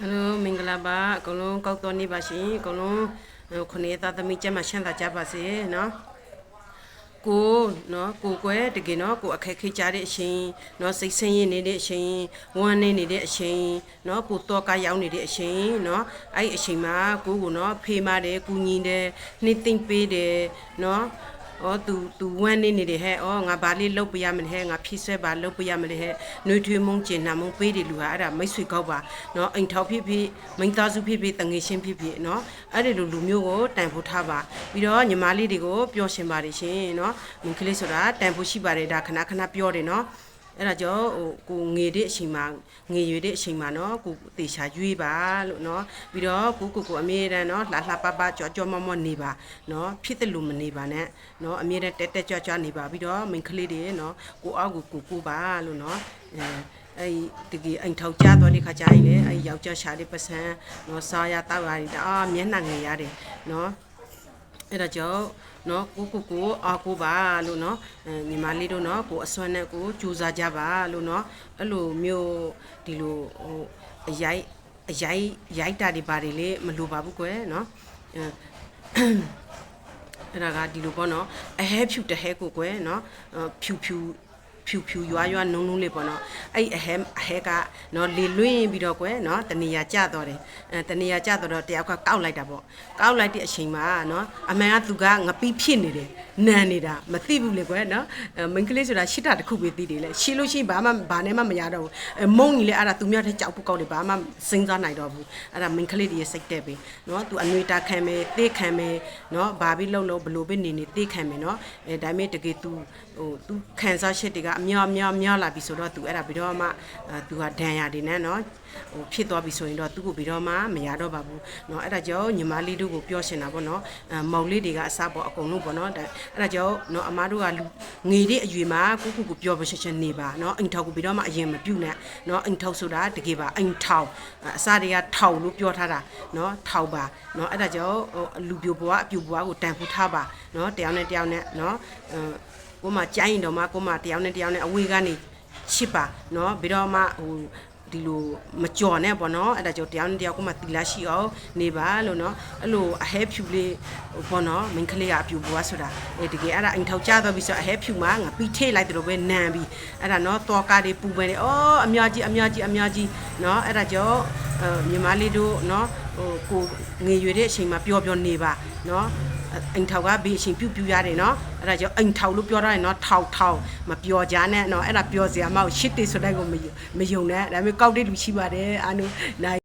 ဟယ်လိုမင်္ဂလာပါအကုန်လုံးကောက်တော်နေပါရှင်အကုန်လုံးဟိုခုနှစ်သားသမီးကျမ်းမှာရှမ်းသာကြပါစေနော်ကိုနော်ကိုကွယ်တကယ်နော်ကိုအခက်ခဲကြတဲ့အချိန်နော်စိတ်ဆင်းရဲနေတဲ့အချိန်ဝမ်းနေနေတဲ့အချိန်နော်ကိုတော့ကရောက်နေတဲ့အချိန်နော်အဲ့ဒီအချိန်မှာကိုကိုနော်ဖေးမတယ်ကူညီတယ်နှိမ့်သိမ့်ပေးတယ်နော် ဩ तू तू ဝမ်းနေနေတယ်ဟဲ့ဩငါဘာလေးလုပ်ပြရမလဲဟဲ့ငါဖြည့်ဆွဲပါလုပ်ပြရမလဲဟဲ့နှွေးထွေးမုန်းကျင်နာမုန်းပေးတယ်လူဟာအဲ့ဒါမိတ်ဆွေကောက်ပါနော်အိမ်ထောက်ဖြစ်ဖြစ်မိန်းသားစုဖြစ်ဖြစ်တငယ်ချင်းဖြစ်ဖြစ်နော်အဲ့ဒီလိုလူမျိုးကိုတန်ဖိုးထားပါပြီးတော့ညီမလေးတွေကိုပျော်ရှင်ပါတယ်ရှင်နော်မိန်းကလေးဆိုတာတန်ဖိုးရှိပါတယ်ဒါခဏခဏပြောတယ်နော် အဲ့ဒါကြောင့်ဟိုကိုငေတဲ့အချိန်မှာငေရွေတဲ့အချိန်မှာနော်ကိုတေချာရွေးပါလို့နော်ပြီးတော့ကိုကိုကိုအမြဲတမ်းနော်လှလှပပကြောကြောမောမောနေပါနော်ဖြစ်တယ်လို့မနေပါနဲ့နော်အမြဲတမ်းတက်တက်ကြွကြွနေပါပြီးတော့မိန်ကလေးတွေနော်ကိုအောက်ကိုကိုကိုပါလို့နော်အဲအဲ့ဒီဒီအိမ်ထောက်ကြတော့ဒီခါကြရင်လေအဲ့ယောက်ျားရှာလေးပစံနော်စားရတောက်ရတာအာမျက်နှာငယ်ရတယ်နော် အဲ့ဒါကြောင့်နော်ကိုကိုကိုအားကိုပါလို့နော်ညီမလေးတို့နော်ကိုအစွမ်းနဲ့ကိုကြိုးစားကြပါလို့နော်အဲ့လိုမျိုးဒီလိုဟိုအရိုက်အရိုက်ရိုက်တာတွေပါတယ်လေမလိုပါဘူးကွယ်နော်အဲ့ဒါကဒီလိုပေါ့နော်အဟဲဖြူတဟဲကိုကွယ်နော်ဖြူဖြူ ဖြူဖြူရွာရွာနုံနုံလေးပေါ့နော်အဲ့အဟဲအဟဲကနော်လေလွင့်ပြီးတော့ကွယ်နော်တနေရာကျတော့တယ်အဲတနေရာကျတော့တယောက်ကကောက်လိုက်တာပေါ့ကောက်လိုက်တဲ့အချိန်မှာနော်အမှန်ကသူကငပိဖြစ်နေတယ် နန်နေတာမသိဘူးလေကွယ်နော်အဲမိန်းကလေးဆိုတာရှစ်တာတစ်ခုပဲသိတယ်လေရှီလို့ရှိရင်ဘာမှဘာနဲ့မှမရတော့ဘူးအဲမုံကြီးလေအဲ့ဒါသူများတဲ့ကြောက်ပုကောက်လေဘာမှစဉ်းစားနိုင်တော့ဘူးအဲ့ဒါမိန်းကလေးတွေရဲ့စိတ်တက်ပဲနော်သူအနှွေတာခံမယ်တေးခံမယ်နော်ဘာပြီးလှုပ်လို့ဘလို့ပဲနေနေတေးခံမယ်နော်အဲဒါပေမဲ့တကယ်သူဟိုသူခံစားချက်တွေကအများများများလာပြီဆိုတော့သူအဲ့ဒါပြီးတော့မှအဲသူကဒဏ်ရာတွေနဲ့နော်ဟိုဖြစ်သွားပြီဆိုရင်တော့သူ့ကိုပြီးတော့မှမရတော့ပါဘူးเนาะအဲ့ဒါကြောင့်ညီမလေးတို့ကိုပြောရှင်တာပေါ့เนาะအဲမောင်လေးတွေကအစားပေါ့အကုန်လုံးပေါ့เนาะဒါ အဲ့ဒါကြောင့်เนาะအမားတို့ကလူငေတဲ့အရွေမှာကိုကိုကိုပြောပချက်ချက်နေပါเนาะအိမ်ထောက်ကိုပြီးတော့မှအရင်မပြုတ်နဲ့เนาะအိမ်ထောက်ဆိုတာတကယ်ပါအိမ်ထောက်အစားတွေကထောက်လို့ပြောထားတာเนาะထောက်ပါเนาะအဲ့ဒါကြောင့်ဟိုလူပြိုဘွားအပြိုဘွားကိုတန်ဖိုးထားပါเนาะတယောက်နဲ့တယောက်နဲ့เนาะအဲကိုမကြိုင်းတော့မှကိုမတယောက်နဲ့တယောက်နဲ့အဝေးကနေချစ်ပါเนาะပြီးတော့မှဟို ဒီလိုမကြော်နဲ့ပေါ့နော်အဲ့ဒါကြောင့်တရားနဲ့တရားကိုမှတီလာရှိအောင်နေပါလို့နော်အဲ့လိုအဟဲဖြူလေးပေါ့နော်မင်းကလေးကအပြူဘွားဆိုတာအဲ့တကယ်အဲ့ဒါအိမ်ထောက်ကြတော့ပြီဆိုအဟဲဖြူမှာငါပြီးထိလိုက်တယ်လို့ပဲနန်ပြီအဲ့ဒါနော်တော်ကားတွေပူပဲနေအော်အများကြီးအများကြီးအများကြီးနော်အဲ့ဒါကြောင့်ညီမလေးတို့နော်ဟိုကိုငေရွေတဲ့အချိန်မှာပျော်ပျော်နေပါနော် အိမ်ထောက်ကဘေးအရှင်ပြူပြူရတယ်နော်အဲ့ဒါကြောင့်အိမ်ထောက်လို့ပြောရတယ်နော်ထောက်ထောက်မပြောကြနဲ့နော်အဲ့ဒါပြောစရာမဟုတ်ရှစ်တေဆိုတဲ့ကိုမယုံမယုံနဲ့ဒါပေမဲ့ကောက်တဲ့လူရှိပါတယ်အာနုနိုင်